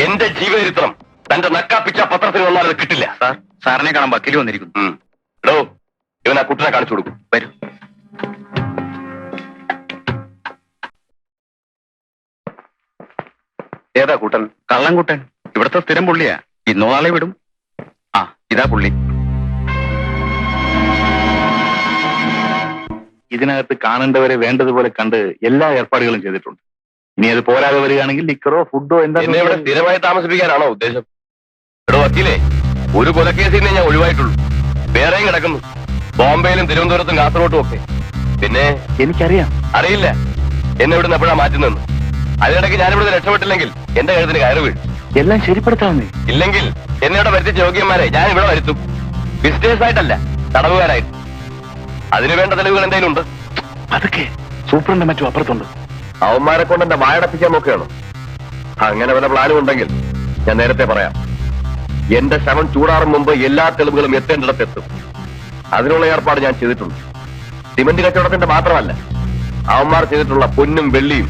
എന്റെ ജീവചരിത്രം തന്റെ നക്കാപ്പിച്ച പത്രത്തിൽ വന്നാൽ അത് കിട്ടില്ല. സാർ സാറിനെ കാണാൻ വക്കീൽ വന്നിരിക്കുന്നു. എടോ ഇവൻ ആ കുട്ടനെ കാണിച്ചു കൊടുക്കും. വരൂ. ഏതാ കൂട്ടൻ? കള്ളൻകുട്ടൻ ഇവിടുത്തെ സ്ഥിരം പുള്ളിയാ. ഇന്നോ നാളെ വിടും. ആ ഇതാ പുള്ളി. ഇതിനകത്ത് കാണേണ്ടവരെ വേണ്ടതുപോലെ കണ്ട് എല്ലാ ഏർപ്പാടുകളും ചെയ്തിട്ടുണ്ട്. ഇനി അത് പോരാതെ വരികയാണെങ്കിൽ ലിക്കറോ ഫുഡോ എന്താ എന്നെ ഇവിടെ സ്ഥിരമായി താമസിപ്പിക്കാനാണോ ഉദ്ദേശം? എടോ വക്കീലേ ഒരു കൊലക്കേസിൽ ഞാൻ ഒഴിവായിട്ടുള്ളൂ. വേറെയും കിടക്കുന്നു. ബോംബെയിലും തിരുവനന്തപുരത്തും കാസർഗോട്ടും ഒക്കെ. പിന്നെ എനിക്കറിയാം. അറിയില്ല. എന്നെ ഇവിടെ എപ്പോഴാ മാറ്റുന്നെന്ന് അതിനിടയ്ക്ക് ഞാനിവിടെ രക്ഷപ്പെട്ടില്ലെങ്കിൽ എന്റെ കഴുത്തിന് കയറി വീഴും. എല്ലാം ശരിപ്പെടുത്താവുന്നേ ഇല്ലെങ്കിൽ എന്നെ ഇവിടെ വരുത്തിച്ച യോഗ്യന്മാരെ ഞാൻ ഇവിടെ വരുത്തും. ബിസിനസ് ആയിട്ടല്ല തടവുകാരായിട്ട് അതിനു വേണ്ട തെളിവുകൾ എന്തെങ്കിലും ഉണ്ട്? അതൊക്കെ സൂപ്രണ്ട് മറ്റും അപ്പുറത്തുണ്ട്. അവന്മാരെ കൊണ്ട് എന്റെ വായടപ്പിക്കാൻ നോക്കുകയാണ്. അങ്ങനെ വല്ല പ്ലാനും ഉണ്ടെങ്കിൽ ഞാൻ നേരത്തെ പറയാം. എന്റെ ശവം ചൂടാറും മുമ്പ് എല്ലാ തെളിവുകളും എത്തേണ്ടിടത്ത് എത്തും അതിനുള്ള ഏർപ്പാട് ഞാൻ ചെയ്തിട്ടുണ്ട്. സിമന്റ് കച്ചവടത്തിന്റെ മാത്രമല്ല അവന്മാർ ചെയ്തിട്ടുള്ള പൊന്നും വെള്ളിയും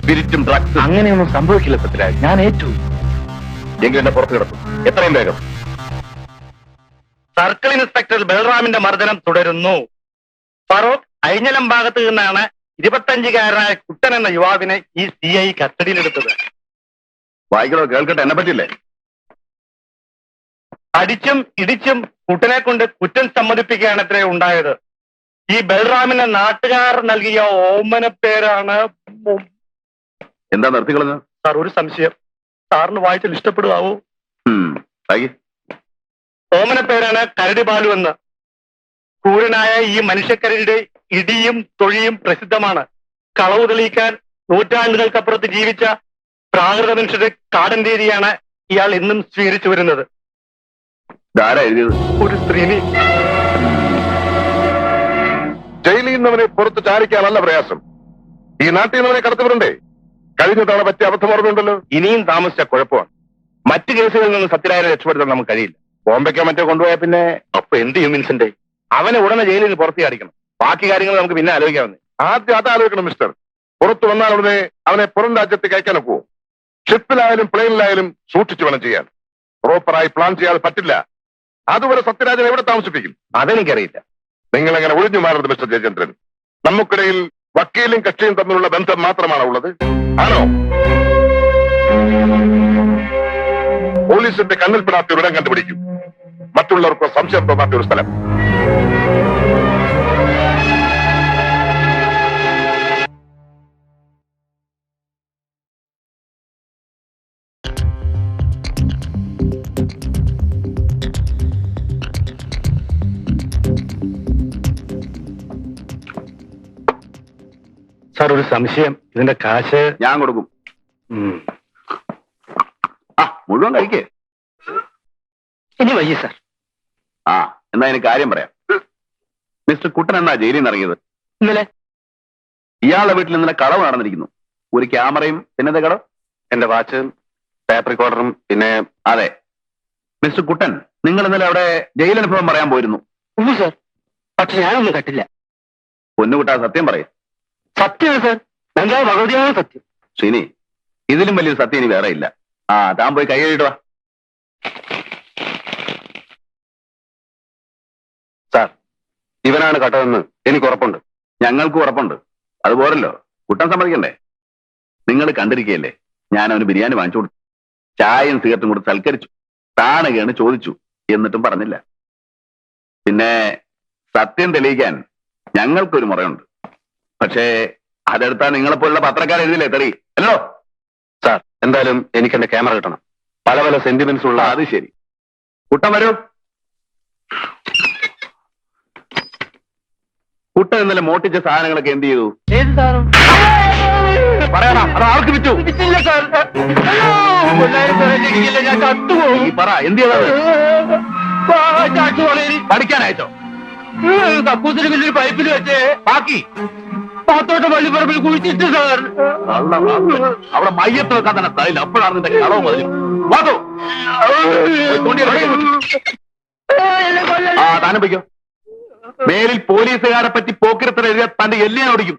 സ്പിരിറ്റും ഡ്രഗ്സും അങ്ങനെയൊന്നും സംഭവിക്കില്ല സത്യരാജ് ഞാൻ ഏറ്റു. എങ്കിലും എന്നെ പുറത്തു കിടക്കും. എത്രയും വേഗം. സർക്കിൾ ഇൻസ്പെക്ടർ ബൽറാമിന്റെ മർദ്ദനം തുടരുന്നു. ഫറോഖ് അഴിഞ്ഞലം ഭാഗത്ത് നിന്നാണ് ഇരുപത്തഞ്ചുകാരനായ കുട്ടൻ എന്ന യുവാവിനെ ഈ സി ഐ കസ്റ്റഡിയിലെടുത്തത്. വായിക്കണോ? കേൾക്കട്ടെ. എന്നെ പറ്റില്ലേ അടിച്ചും ഇടിച്ചും കുട്ടനെ കൊണ്ട് കുറ്റം സമ്മതിപ്പിക്കുകയാണ് ഇത്രേ ഉണ്ടായത്. ഈ ബൽറാമിന് നാട്ടുകാർ നൽകിയ ഓമന പേരാണ് എന്താ നിർത്തിക്കളഞ്ഞ സാർ ഒരു സംശയം. സാറിന് വായിച്ചാൽ ഇഷ്ടപ്പെടുവാവോ ഓമന പേരാണ് കരടി ബാലു എന്ന്. ക്രൂരനായ ഈ മനുഷ്യക്കരടിയുടെ ഇടിയും തൊഴിയും പ്രസിദ്ധമാണ്. കളവ് തെളിയിക്കാൻ നൂറ്റാണ്ടുകൾക്കപ്പുറത്ത് ജീവിച്ച പ്രാകൃത മനുഷ്യരുടെ കാടൻ രീതിയാണ് ഇയാൾ ഇന്നും സ്വീകരിച്ചു വരുന്നത്. ഒരു സ്ത്രീനി. ജയിലിൽ നിന്നവനെ പുറത്ത് ചാരിക്കാനല്ല പ്രയാസം. ഈ നാട്ടിൽ നിന്നവനെ കടത്തിവിടണ്ടേ? കഴിഞ്ഞ തവണ പറ്റിയ അബദ്ധം ഓർമ്മയുണ്ടല്ലോ. ഇനിയും താമസിച്ച കുഴപ്പമാണ്. മറ്റു കേസുകളിൽ നിന്ന് സത്യരാജനെ രക്ഷപ്പെടുത്താൻ നമുക്ക് കഴിയില്ല. ബോംബെക്കോ മറ്റോ കൊണ്ടുപോയാൽ പിന്നെ? അപ്പൊ എന്ത് ഹ്യൂമിൻസിന്റെ അവനെ ഉടനെ ജയിലിൽ നിന്ന് പുറത്ത് അടിക്കണം ബാക്കി കാര്യങ്ങൾ നമുക്ക് പിന്നെ ആലോചിക്കാവുന്നേ. ആദ്യം അത് ആലോചിക്കണം മിസ്റ്റർ പുറത്തു വന്നാൽ ഉടനെ അവനെ പുറം രാജ്യത്തേക്ക് അയക്കാൻ ഒക്കുവോ ഷിപ്പിലായാലും പ്ലെയിനിലായാലും സൂക്ഷിച്ചു വേണം ചെയ്യാൻ. പ്രോപ്പറായി പ്ലാൻ ചെയ്യാതെ പറ്റില്ല. അതുവരെ സത്യരാജൻ എവിടെ താമസിപ്പിക്കും? അതെനിക്കറിയില്ല. നിങ്ങൾ അങ്ങനെ ഒഴിഞ്ഞു മാറരുത് മിസ്റ്റർ ജയചന്ദ്രൻ. നമുക്കിടയിൽ വക്കീലും കക്ഷിയും തമ്മിലുള്ള ബന്ധം മാത്രമാണ് ഉള്ളത്? ആണോ? പോലീസിന്റെ കണ്ണിൽപ്പെടാത്ത ഒരു കണ്ടുപിടിക്കും. മറ്റുള്ളവർക്ക് സംശയം തോന്നാത്ത ഒരു സ്ഥലം. സംശയം. ഇതിന്റെ കാശ് ഞാൻ കൊടുക്കും. ആ മുഴുവൻ കഴിക്കേ. ഇനി വയ്യ സർ. ആ എന്നാ എനിക്ക് കാര്യം പറയാം. മിസ്റ്റർ കുട്ടൻ എന്നാ ജയിലിൽ നിന്ന് ഇറങ്ങിയത്? ഇന്നലെ. ഇയാളുടെ വീട്ടിൽ ഇന്നലെ കളവ് നടന്നിരിക്കുന്നു. ഒരു ക്യാമറയും പിന്നത്തെ കളവ്? എന്റെ വാച്ച് ടേപ്പ് റെക്കോർഡറും പിന്നെ അതെ. മിസ്റ്റർ കുട്ടൻ നിങ്ങൾ ഇന്നലെ അവിടെ ജയിലനുഭവം പറയാൻ പോയിരുന്നു. ഉള്ളു സാർ. പക്ഷെ ഞാനൊന്നും കട്ടില്ല പൊന്നുകുട്ടാ സത്യം പറയും. സത്യമാണ് സാർ. സത്യം. ശ്രീനി ഇതിലും വലിയൊരു സത്യം ഇനി വേറെ ഇല്ല. ആ താൻ പോയി കൈ വാ. സാർ ഇവനാണ് കട്ടതെന്ന് എനിക്ക് ഉറപ്പുണ്ട്. ഞങ്ങൾക്ക് ഉറപ്പുണ്ട്. അതുപോരല്ലോ കുട്ടൻ സമ്മതിക്കണ്ടേ? നിങ്ങൾ കണ്ടിരിക്കുകയല്ലേ ഞാൻ അവന് ബിരിയാണി വാങ്ങിച്ചു കൊടുത്തു. ചായയും സിഗരറ്റും കൊടുത്ത് സൽക്കരിച്ചു. താണുകയാണ് ചോദിച്ചു എന്നിട്ടും പറഞ്ഞില്ല. പിന്നെ സത്യം തെളിയിക്കാൻ ഞങ്ങൾക്കൊരു മുറയുണ്ട്. പക്ഷേ അതെടുത്താൽ നിങ്ങളെപ്പോലുള്ള പത്രക്കാർ എഴുതില്ലേ തെറി? അല്ലോ? സാർ എന്തായാലും എനിക്ക് എന്റെ ക്യാമറ കിട്ടണം. പല പല സെന്റിമെന്റ്സ് ഉള്ള അത് ശരി. കുട്ടൻ വരൂ. കുട്ടൻ ഇന്നലെ മോട്ടിച്ച സാധനങ്ങളൊക്കെ എന്ത് ചെയ്തു? ഏത് സാറും പറയണം അത് ആർക്ക് വിറ്റു. ഇല്ല സാർ. ഞാൻ ചത്തുപോകും. ഈ പറ എന്ത് ചെയ്തത്? ചത്തുപോണേ പഠിക്കാനയച്ചോ കക്കൂസിന് വലിയൊരു പൈപ്പിൽ വെച്ച്. ബാക്കി. പാത്തോട്ട് പള്ളിപ്പറമ്പിൽ കുഴിച്ചിട്ട് സാർ. അവിടെ മയ്യത്ത് വെക്കാൻ തന്നെ സ്ഥലമില്ല അപ്പോഴാണ് നിന്റെ കളവ് മതി. വാതോ ആ താനും വയ്ക്കോ. മേലിൽ പോലീസുകാരെ പറ്റി പോക്കിരത്തിൽ എഴുതിയ തന്റെ എല്ലിയാൻ ഓടിക്കും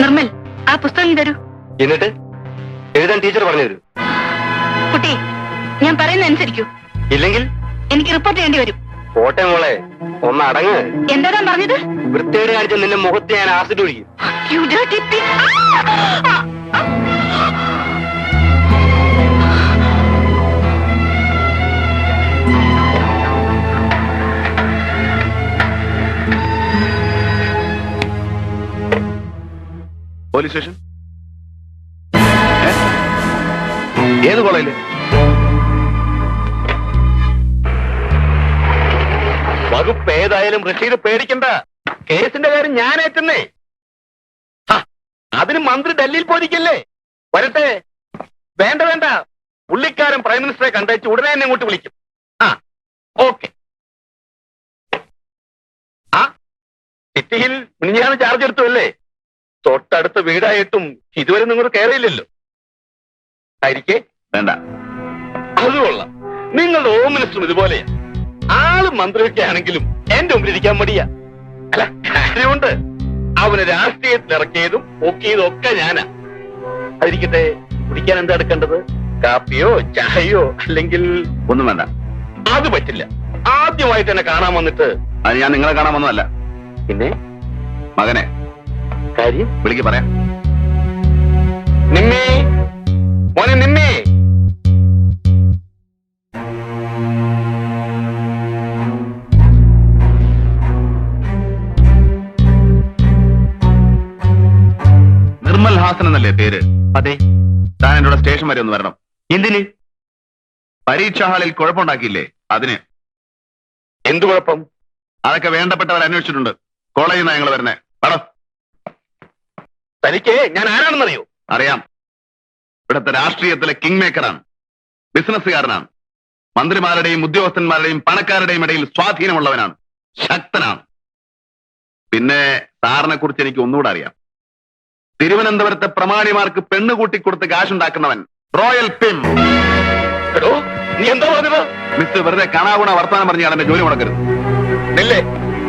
നിർമ്മൽ ആ പുസ്തകം തരൂ. എന്നിട്ട്? എഴുതാൻ ടീച്ചർ പറഞ്ഞു തരൂ കുട്ടി ഞാൻ പറയുന്ന അനുസരിക്കൂ ഇല്ലെങ്കിൽ? എനിക്ക് റിപ്പോർട്ട് ചെയ്യേണ്ടി വരും. പോട്ടെ മോളെ ഒന്ന് അടങ്ങ്. എന്താ പറഞ്ഞത്? വൃത്തിയോട് കാണിച്ച നിന്റെ മുഖത്ത് ഞാൻ ആസിഡ് ഒഴിക്കും. Police station? ഏത് കോളേജിൽ? വകുപ്പ് ഏതായാലും റഷീദ് പേടിക്കണ്ട. കേസിന്റെ കാര്യം ഞാൻ ഏറ്റുന്നേ. അതിന് മന്ത്രി ഡൽഹിയിൽ പോയിരിക്കല്ലേ? വരട്ടെ. വേണ്ട വേണ്ട. പുള്ളിക്കാരൻ പ്രൈം മിനിസ്റ്ററെ കണ്ടേച്ച് ഉടനെ തന്നെ ഇങ്ങോട്ട് വിളിക്കും. ആ ഓക്കെ. ആ സിറ്റിയിൽ മിനിഞ്ഞാണ് ചാർജ് എടുത്തു അല്ലേ? തൊട്ടടുത്ത വീടായിട്ടും ഇതുവരെ നിങ്ങൾ കയറിയില്ലല്ലോ ആയിരിക്കേ? വേണ്ട. അത് കൊള്ളാം. നിങ്ങളുടെ ഹോം മിനിസ്റ്ററും ഇതുപോലെയാ. ആൾ മന്ത്രിയൊക്കെ ആണെങ്കിലും എന്റെ മുമ്പിൽ ഇരിക്കാൻ മടിയാ. അല്ല കാര്യമുണ്ട്. അവന് രാഷ്ട്രീയത്തിൽ ഇറക്കിയതും ഒക്കെ ഒക്കെ ഞാനാ. അതിരിക്കട്ടെ കുടിക്കാൻ എന്താ എടുക്കേണ്ടത്? കാപ്പിയോ ചായയോ അല്ലെങ്കിൽ ഒന്നും വേണ്ട. അത് പറ്റില്ല. ആദ്യമായിട്ട് എന്നെ കാണാൻ വന്നിട്ട് അത് ഞാൻ നിങ്ങളെ കാണാൻ വന്നതല്ല. പിന്നെ? മകനെ. കാര്യം? വിളിക്ക് പറയാം. നിമ്മേ? മോനെ നിമ്മേ? നിർമ്മൽ ഹാസൻ എന്നല്ലേ പേര്? അതെ. താൻ കൂടെ സ്റ്റേഷൻ വരെ ഒന്ന് വരണം. എന്തിന്? പരീക്ഷാ ഹാളിൽ കുഴപ്പമുണ്ടാക്കിയില്ലേ? അതിന്. എന്ത് കുഴപ്പം? അതൊക്കെ വേണ്ടപ്പെട്ടവർ അന്വേഷിച്ചിട്ടുണ്ട്. കോളേജിൽ നിന്നാണ് ഞങ്ങൾ വരുന്നേ. പടം തനിക്ക് ഞാൻ ആരാണെന്നറിയോ? അറിയാം. ഇവിടുത്തെ രാഷ്ട്രീയത്തിലെ കിങ് മേക്കറാണ് ബിസിനസ്സുകാരനാണ് മന്ത്രിമാരുടെയും ഉദ്യോഗസ്ഥന്മാരുടെയും പണക്കാരുടെയും ഇടയിൽ സ്വാധീനമുള്ളവനാണ്. ശക്തനാണ്. പിന്നെ സാറിനെ കുറിച്ച് എനിക്ക് ഒന്നുകൂടെ അറിയാം. തിരുവനന്തപുരത്തെ പ്രമാണിമാർക്ക് പെണ്ണുകൂട്ടി കൊടുത്ത് കാശുണ്ടാക്കുന്നവൻ റോയൽ പിം. എടോ നീ എന്താ പറഞ്ഞത്? മിസ്റ്റർ വെറുതെ കാണാകുണ വർത്താനം പറഞ്ഞാൽ എന്റെ ജോലി മുടക്കരുത്.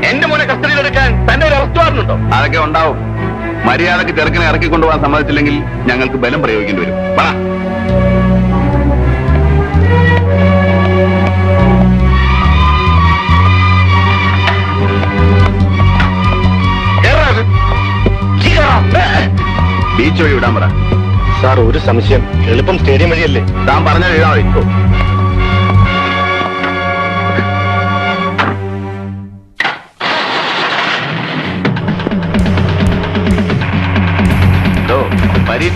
എന്റെ മോനെ കസ്റ്റഡിയിൽ എടുക്കാൻ തന്റെ ഒരു അവസ്ഥ വാറണ്ടുണ്ടോ അതൊക്കെ ഉണ്ടാവും. മര്യാദയ്ക്ക് ചെറുക്കനെ ഇറക്കിക്കൊണ്ടുപോകാൻ സമ്മതിച്ചില്ലെങ്കിൽ ഞങ്ങൾക്ക് ബലം പ്രയോഗിക്കേണ്ടി വരും. പറ. ബീച്ച് വഴി വിടാൻ പറ. സാർ ഒരു സംശയം. എളുപ്പം സ്റ്റേഡിയം വഴിയല്ലേ? താൻ പറഞ്ഞാൽ എഴുതാ മതി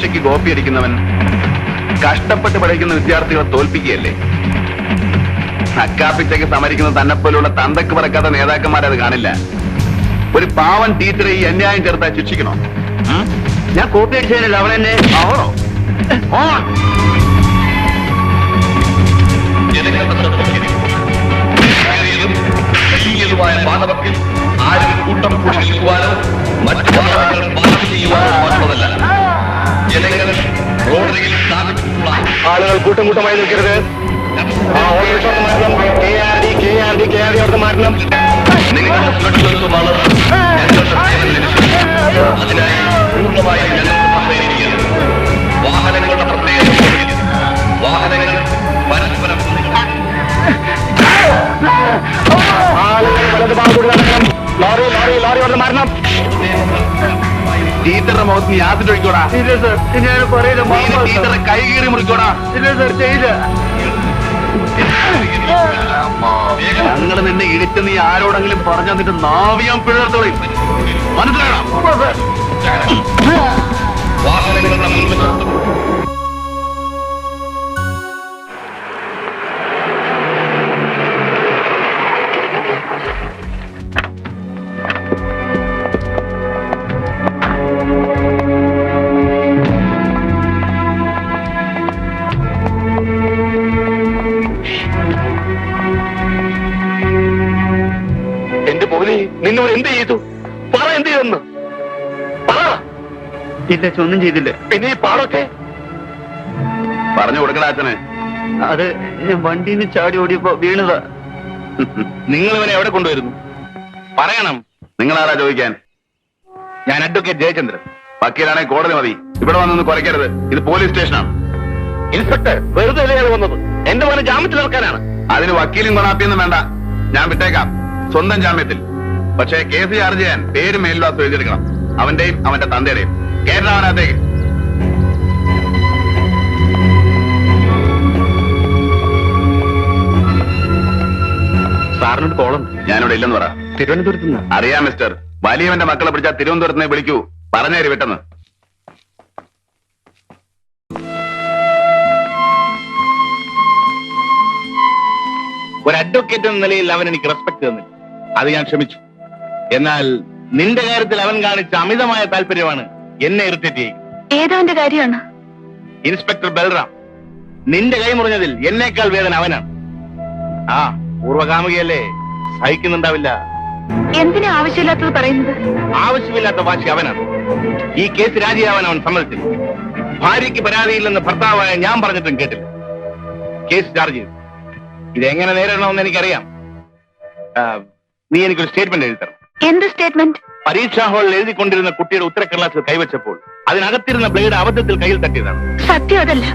പരീക്ഷയ്ക്ക് കോപ്പി അടിക്കുന്നവൻ കഷ്ടപ്പെട്ട് പഠിക്കുന്ന വിദ്യാർത്ഥികളെ തോൽപ്പിക്കുകയല്ലേ? അക്കാപ്പിച്ചയ്ക്ക് സമരിക്കുന്ന തന്നെപ്പോലുള്ള തന്തക്ക് പറക്കാത്ത നേതാക്കന്മാരത് കാണില്ല. ഒരു പാവൻ ടീച്ചറെ ഈ അന്യായം ചേർത്താൽ ശിക്ഷിക്കണോ? ഞാൻ കോപ്പി അടിച്ചതിനല്ല അവൻ എന്നെ ആരും കൂട്ടം കൂടി നിൽക്കുവാനോ മറ്റു ചെയ്യുവാനോ മാത്രമല്ല ആളുകൾ കൂട്ടം കൂട്ടമായി നിൽക്കരുത്. ആ K R D K R D K R D അവിടുത്തെ മാറ്റണം. ഇല്ല സർ. ഞാൻ പറയില്ല. നീ ടീച്ചറെ കൈ കീറി മുറിക്കോടാ ഇല്ല സർ ചെയ്യില്ല. ഞങ്ങൾ നിന്നെ ഇടിച്ച് നീ ആരോടെങ്കിലും പറഞ്ഞു തന്നിട്ട് നാവിയാൻ പിഴർത്തോളി മനസ്സിലാകണം നിന്നോട് എന്ത് ചെയ്തു? പറ എന്ത് ചെയ്തെന്ന്? പറ. ഇല്ല ഒന്നും ചെയ്തില്ല. പിന്നെ ഈ പാടൊക്കെ? പറഞ്ഞു കൊടുക്കണ അച്ഛനെ. അത് ഞാൻ വണ്ടിയിൽ നിന്ന് ചാടി ഓടിയപ്പോ വീണതാ. നിങ്ങൾ ഇവനെ എവിടെ കൊണ്ടുവരുന്നു? പറയണം. നിങ്ങൾ ആരാ ചോദിക്കാൻ? ഞാൻ അഡ്വക്കേറ്റ് ജയചന്ദ്രൻ. വക്കീലാണെങ്കിൽ കോടതി മതി. ഇവിടെ വന്നൊന്ന് കുറയ്ക്കരുത്. ഇത് പോലീസ് സ്റ്റേഷനാണ്. ഇൻസ്പെക്ടർ വെറുതെ അയാൾ വന്നത്? എന്റെ മോനെ ജാമ്യത്തിൽ ഇറക്കാനാണ്. അതിന് വക്കീലും കൊണാപ്പിയൊന്നും വേണ്ട. ഞാൻ വിട്ടേക്കാം. സ്വന്തം ജാമ്യത്തിൽ. പക്ഷേ കേസ് ചാർജ് ചെയ്യാൻ പേര് മേൽവാസം എഴുതിയെടുക്കണം. അവന്റെയും അവന്റെ തന്തയുടെയും. കേരള അവനകത്തേക്ക് സാറിനോട് കോളം ഞാനിവിടെ ഇല്ലെന്ന് പറ. തിരുവനന്തപുരത്ത് നിന്ന്. അറിയാം മിസ്റ്റർ. വലിയവന്റെ മക്കളെ പിടിച്ചാൽ തിരുവനന്തപുരത്ത് വിളിക്കൂ. പറഞ്ഞേരി പെട്ടെന്ന്. ഒരു അഡ്വക്കേറ്റ് എന്ന നിലയിൽ അവൻ എനിക്ക് റെസ്പെക്ട് തന്നില്ല. അത് ഞാൻ ക്ഷമിച്ചു. എന്നാൽ നിന്റെ കാര്യത്തിൽ അവൻ കാണിച്ച അമിതമായ താല്പര്യമാണ് എന്നെ ഇറിറ്റേറ്റ് ചെയ്യും ഏതവന്റെ കാര്യമാണ്? ഇൻസ്പെക്ടർ ബൽറാം നിന്റെ കൈ മുറിഞ്ഞതിൽ എന്നേക്കാൾ വേദന അവനാണ്. ആ പൂർവകാമികയല്ലേ സഹിക്കുന്നുണ്ടാവില്ല. എന്തിനാ ആവശ്യമില്ലാത്തത് പറയുന്നത്? ആവശ്യമില്ലാത്ത വാശി അവനാണ്. ഈ കേസ് രാജിയാവാൻ അവൻ സമ്മതിച്ചില്ല. ഭാര്യയ്ക്ക് പരാതിയില്ലെന്ന് ഭർത്താവായ ഞാൻ പറഞ്ഞിട്ടും കേട്ടില്ല. കേസ് ചാർജ് ചെയ്തു. ഇതെങ്ങനെ നേരിടണമെന്ന് എനിക്കറിയാം. നീ എനിക്കൊരു സ്റ്റേറ്റ്മെന്റ് എഴുതി തരണം. എന്ത് സ്റ്റേറ്റ്മെന്റ് പരീക്ഷാ ഹാളിൽ എഴുതിക്കൊണ്ടിരുന്ന കുട്ടിയുടെ ഉത്തരക്കടലാസിൽ കൈവച്ചപ്പോൾ അതിനകത്തിരുന്ന ബ്ലേഡ് അബദ്ധത്തിൽ കയ്യിൽ തട്ടിയതാണ്. സത്യം അതല്ല.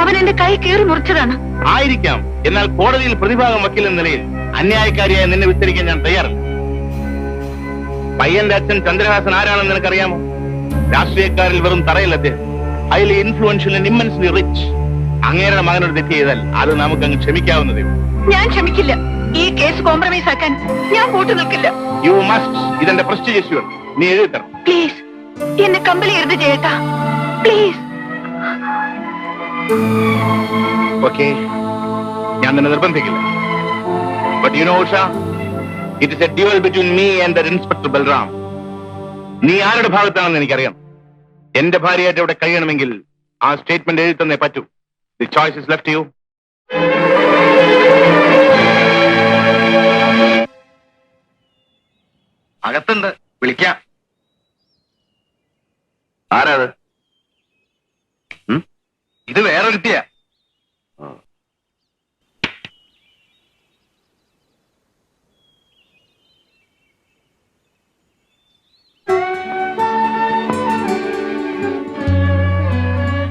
അവൻ എന്റെ കൈ കീറി മുറിച്ചതാണ്. ആയിരിക്കാം. എന്നാൽ കോടതിയിൽ പ്രതിഭാഗം വക്കീൽ എന്ന നിലയിൽ അന്യായക്കാരിയായി നിന്നെ വിസ്തരിക്കാൻ ഞാൻ തയ്യാറല്ല. പയ്യന്റെ അച്ഛൻ ചന്ദ്രഹാസൻ ആരാണെന്ന് നിനക്കറിയാമോ? രാഷ്ട്രീയക്കാരിൽ വെറും തറയില്ല അദ്ദേഹം. അതിൽ ഇൻഫ്ലുവൻഷ്യൽ ഇമ്മൻസ്ലി റിച്ച് അങ്ങേരുടെ മകനോട് തെറ്റ് ചെയ്താൽ അത് നമുക്ക് അങ്ങ് ക്ഷമിക്കാവുന്നതേ. ഞാൻ ക്ഷമിക്കില്ല. ഈ കേസ് കോംപ്രമൈസ് ആക്കാൻ ഞാൻ കൂട്ടു നിൽക്കില്ല. യു മസ്റ്റ് ഇതെന്റെ പ്രസ്റ്റീജ് ഇഷ്യൂ നീ എഴുതി തരണം പ്ലീസ് എന്നെ കമ്പലി എഴുതി ചെയ്യട്ടാ പ്ലീസ് ഓക്കെ ഞാൻ നിന്നെ നിർബന്ധിക്കില്ല. But you know Usha it is a duel between me and the inspector Balram നീ ആരുടെ ഭാഗത്താണെന്ന് എനിക്കറിയാം. എന്റെ ഭാര്യയായിട്ട് ഇവിടെ കഴിയണമെങ്കിൽ ആ സ്റ്റേറ്റ്മെന്റ് എഴുതി തന്നേ പറ്റൂ. The choice is left you അകത്തുണ്ട്. വിളിക്കാം. ആരാത്? ഇത് വേറെ കിട്ടിയ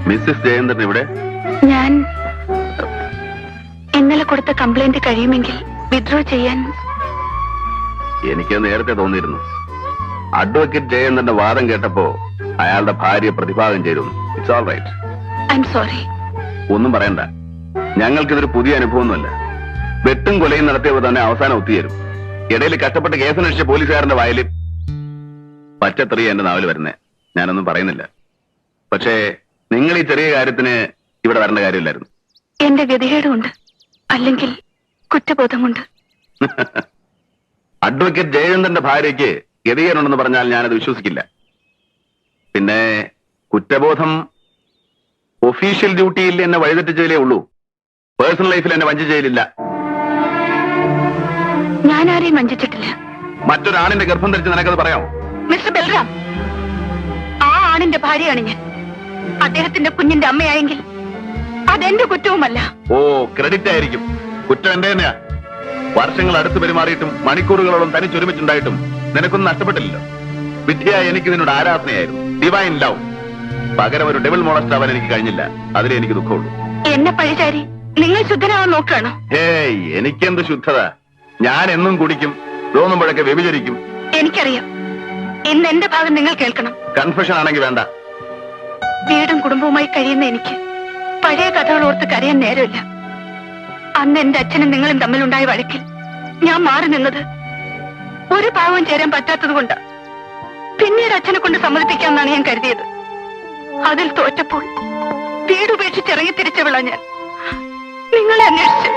മിസ്സിസ് ജയന്തൻ ഇവിടെ ഞാൻ ഇന്നലെ കൊടുത്ത കംപ്ലൈന്റ് കഴിയുമെങ്കിൽ വിഡ്രോ ചെയ്യാൻ എനിക്ക് നേരത്തെ തോന്നിയിരുന്നു. അഡ്വക്കേറ്റ് ജയന്തന്റെ വാദം കേട്ടപ്പോ അയാളുടെ ഭാര്യ പ്രതിഭാഗം ചേരുന്നു ഇറ്റ്സ് ഓൾ റൈറ്റ് സോറി ഒന്നും പറയണ്ട. ഞങ്ങൾക്കിതൊരു പുതിയ അനുഭവമൊന്നുമല്ല. വെട്ടും കൊലയും നടത്തിയവർ തന്നെ അവസാനം ഒത്തുചേരും ഇടയിൽ കഷ്ടപ്പെട്ട് കേസന്വേഷിച്ച പോലീസുകാരന്റെ വായിൽ പച്ചത്തെറിയ എന്റെ നാവിൽ വരുന്നേ. ഞാനൊന്നും പറയുന്നില്ല. പക്ഷേ നിങ്ങൾ ഈ ചെറിയ കാര്യത്തിന് ഇവിടെ വരേണ്ട കാര്യമില്ലായിരുന്നു. എന്റെ ഗതികേടുമുണ്ട് അല്ലെങ്കിൽ കുറ്റബോധമുണ്ട്. അഡ്വക്കേറ്റ് ജയചന്ദ്രന്റെ ഭാര്യയ്ക്ക് ഗതികേടുണ്ടെന്ന് പറഞ്ഞാൽ ഞാനത് വിശ്വസിക്കില്ല. പിന്നെ കുറ്റബോധം ഒഫീഷ്യൽ ഡ്യൂട്ടിയിൽ എന്നെ വഴിതെറ്റിച്ചതിലേ ഉള്ളൂ. പേഴ്സണൽ ലൈഫിൽ എന്നെ വഞ്ചിച്ചതിലില്ല ഞാൻ ആരെയും വഞ്ചിച്ചിട്ടില്ല. മറ്റൊരാണിന്റെ ഗർഭം ധരിച്ച് നിനക്കത് പറയാം മിസ്റ്റർ ബൽറാം ആ ആണിന്റെ ഭാര്യയാണ് ഞാൻ. അദ്ദേഹത്തിന്റെ കുഞ്ഞിന്റെ അമ്മയായെങ്കിൽ അതെന്റെ കുറ്റവുമല്ല. ഓ ക്രെഡിറ്റ് ആയിരിക്കും. കുറ്റം എന്റെ തന്നെയാ വർഷങ്ങൾ അടുത്ത് പെരുമാറിയിട്ടും മണിക്കൂറുകളോളം തനിച്ചൊരുമിച്ചുണ്ടായിട്ടും നിനക്കൊന്നും നഷ്ടപ്പെട്ടില്ലല്ലോ. വിദ്യ എനിക്ക് നിന്നോട് ആരാധനയായിരുന്നു. ഡിവൈൻ ലവ് പകരം ഒരു ഡെവിൾ മോളസ്റ്റ് ആവാൻ എനിക്ക് കഴിഞ്ഞില്ല. അതിലേ എനിക്ക് ദുഃഖമുള്ളൂ. എന്നെ പഴിചാരി. നിങ്ങൾ ശുദ്ധനാവാൻ നോക്കുകയാണോ? ഹേയ് എനിക്കെന്ത് ശുദ്ധത? ഞാൻ എന്നും കുടിക്കും തോന്നുമ്പോഴൊക്കെ വ്യഭിചരിക്കും. എനിക്കറിയാം. ഇന്ന് എന്റെ ഭാഗം നിങ്ങൾ കേൾക്കണം. കൺഫ്യൂഷൻ ആണെങ്കിൽ വേണ്ട. വീടും കുടുംബവുമായി കഴിയുന്ന എനിക്ക് പഴയ കഥകൾ ഓർത്ത് കരയാൻ നേരമില്ല. അന്ന് എന്റെ അച്ഛനും നിങ്ങളും തമ്മിലുണ്ടായ വഴക്കിൽ ഞാൻ മാറി നിന്നത് ഒരു പാവം ചേരാൻ പറ്റാത്തത് കൊണ്ട്. പിന്നീട് അച്ഛനെ കൊണ്ട് സമ്മതിപ്പിക്കാമെന്നാണ് ഞാൻ കരുതിയത്. അതിൽ തോറ്റപ്പോൾ വീടുപേക്ഷിച്ച് ഇറങ്ങി തിരിച്ചവിള ഞാൻ. നിങ്ങളെ അന്വേഷിച്ച്.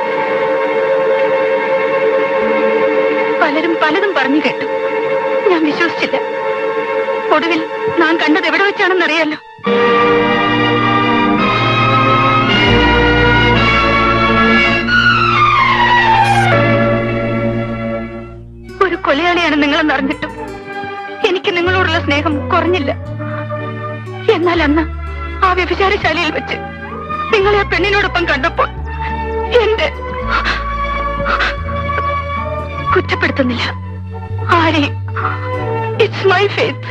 പലരും പലതും പറഞ്ഞു കേട്ടു. ഞാൻ വിശ്വസിച്ചില്ല. ഒടുവിൽ ഞാൻ കണ്ടത് എവിടെ വെച്ചാണെന്നറിയാലോ. നിങ്ങളെന്നറിഞ്ഞിട്ടും എനിക്ക് നിങ്ങളോടുള്ള സ്നേഹം കുറഞ്ഞില്ല. എന്നാൽ അന്ന് ആ വ്യഭിചാരശാലയിൽ വെച്ച് നിങ്ങളെ ആ പെണ്ണിനോടൊപ്പം കണ്ടപ്പോൾ എന്റെ കുറ്റപ്പെടുത്തുന്നില്ല. ആരെയും ഇറ്റ്സ് മൈ ഫേത്ത്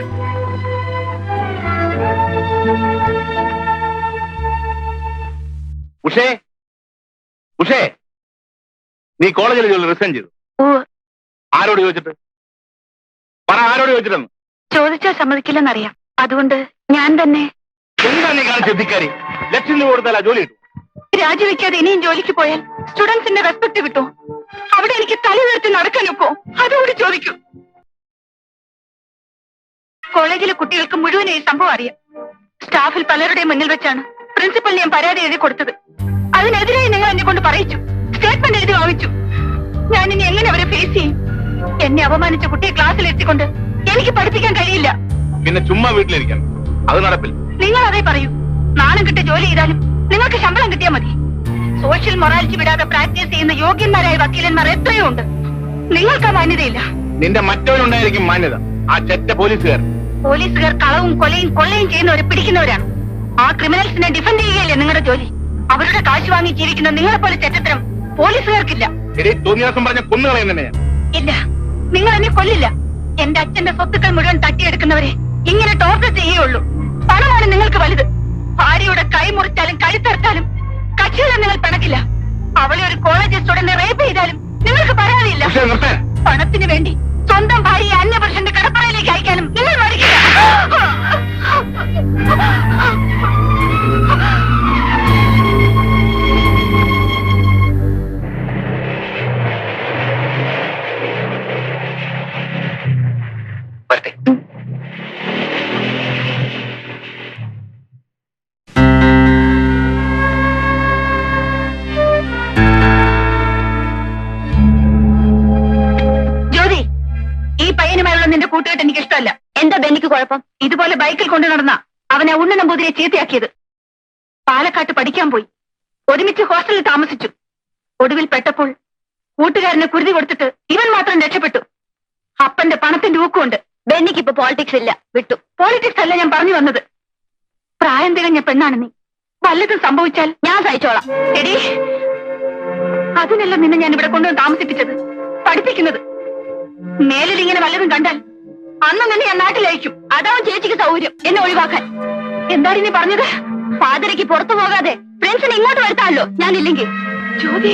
ഉഷേ ഉഷേ നീ കോളേജിൽ ജോലി റിസൈൻ ചെയ്തു. ആരോട് ചോദിച്ചിട്ട്? പറ ആരോട് ചോദിച്ചാൽ സമ്മതിക്കില്ലെന്നറിയാം. അതുകൊണ്ട് ഞാൻ തന്നെ എന്താ നീ കാണിച്ച എത്തിക്കാരി ലക്ഷം രൂപ കൊടുത്താൽ ആ ജോലി കിട്ടും. രാജിവെക്കാതെ ഇനിയും ജോലിക്ക് പോയാൽ സ്റ്റുഡൻസിന്റെ റെസ്പെക്ട് കിട്ടും. അവിടെ എനിക്ക് തല ഉയർത്തി നടക്കാനൊക്കോ അതുകൂടി ചോദിക്കൂ. കോളേജിലെ കുട്ടികൾക്ക് മുഴുവൻ ഈ സംഭവം അറിയാം. സ്റ്റാഫിൽ പലരുടെയും മുന്നിൽ വെച്ചാണ് പ്രിൻസിപ്പൽ ഞാൻ പരാതി എഴുതി കൊടുത്തത്. അതിനെതിരായി നിങ്ങൾ എന്നെ കൊണ്ട് പറയിച്ചു. സ്റ്റേറ്റ്മെന്റ് എഴുതി വാങ്ങിച്ചു. ഞാൻ ഇനി എങ്ങനെ അവരെ ഫേസ് ചെയ്യും? എന്നെ അപമാനിച്ച കുട്ടിയെ ക്ലാസ്സിൽ എത്തിക്കൊണ്ട് എനിക്ക് പഠിപ്പിക്കാൻ കഴിയില്ല. പിന്നെ ചുമ്മാ വീട്ടിലിരിക്കാൻ അത് നടപ്പില്ല നിങ്ങൾ അതേ പറയൂ. നാണം കിട്ടി ജോലി ചെയ്താലും നിങ്ങൾക്ക് ശമ്പളം കിട്ടിയാൽ മതി. സോഷ്യൽ മൊറാലിറ്റി വിടാതെ പ്രാക്ടീസ് ചെയ്യുന്ന യോഗ്യന്മാരായ വക്കീലന്മാർ എത്രയോ ഉണ്ട്. നിങ്ങൾക്ക് ആ മാന്യതയില്ല. നിന്റെ മറ്റവനുണ്ടായിരിക്കും മാന്യത. ആ ചെറ്റ പോലീസുകാരൻ പോലീസുകാർ കളവും കൊലയും കൊള്ളയും ചെയ്യുന്നവരെ പിടിക്കുന്നവരാണ്. ആ ക്രിമിനൽസിനെ ഡിഫെൻഡ് ചെയ്യുകയല്ലേ നിങ്ങളുടെ ജോലി? അവരുടെ കാശ് വാങ്ങി ജീവിക്കുന്ന നിങ്ങളെ പോലെ ചെറ്റത്തരം പോലീസുകാർക്കില്ല. ഇല്ല. നിങ്ങൾ എന്നെ കൊല്ലില്ല. എന്റെ അച്ഛന്റെ സ്വത്തുക്കൾ മുഴുവൻ തട്ടിയെടുക്കുന്നവരെ ഇങ്ങനെ ടോർച്ചർ ചെയ്യുള്ളൂ പണമാണ് നിങ്ങൾക്ക് വലുത്. ഭാര്യയുടെ കൈ മുറിച്ചാലും കഴുത്തറുത്താലും കക്ഷികളെ നിങ്ങൾ പിണക്കില്ല. അവളെ ഒരു കോളേജ് സ്റ്റുഡന്റ് റേപ്പ് ചെയ്താലും നിങ്ങൾക്ക് പറയാനില്ല പണത്തിന് വേണ്ടി സ്വന്തം ഭാര്യ അന്യപുരുഷന്റെ കടപ്പറയിലേക്ക് അയക്കാനും നിങ്ങൾ മടിക്കില്ല. അവനെ ഉണ്ണ നമ്പൂതിരെ ചീത്തയാക്കിയത്. പാലക്കാട്ട് പഠിക്കാൻ പോയി. ഒരുമിച്ച് ഹോസ്റ്റലിൽ താമസിച്ചു. ഒടുവിൽ പെട്ടപ്പോൾ കൂട്ടുകാരനെ കുരുതി കൊടുത്തിട്ട് ഇവൻ മാത്രം രക്ഷപ്പെട്ടു. അപ്പന്റെ പണത്തിന്റെ ഊക്കുണ്ട് ബെന്നിക്ക് ഇപ്പൊ പോളിറ്റിക്സ് ഇല്ല വിട്ടു. പോളിറ്റിക്സ് അല്ല ഞാൻ പറഞ്ഞു വന്നത്. പ്രായം തികഞ്ഞ പെണ്ണാണ് നീ. വല്ലതും സംഭവിച്ചാൽ ഞാൻ സഹിച്ചോളാം. എടീ അതിനെല്ലാം നിന്നെ ഞാൻ ഇവിടെ കൊണ്ടുവന്ന് താമസിപ്പിച്ചത് പഠിപ്പിക്കുന്നത്. മേലിൽ ഇങ്ങനെ വല്ലതും കണ്ടാൽ അന്ന് നിന്നെ ഞാൻ നാട്ടിലയക്കും അതാവും ചേച്ചിക്ക് സൗകര്യം. എന്നെ ഒഴിവാക്കാൻ. എന്താണ് നീ പറഞ്ഞത്? ഫാദരയ്ക്ക് പുറത്തു പോകാതെ ഫ്രണ്ട്സിനെ ഇങ്ങോട്ട് വരുത്താമല്ലോ? ഞാനില്ലെങ്കിൽ. ജ്യോതി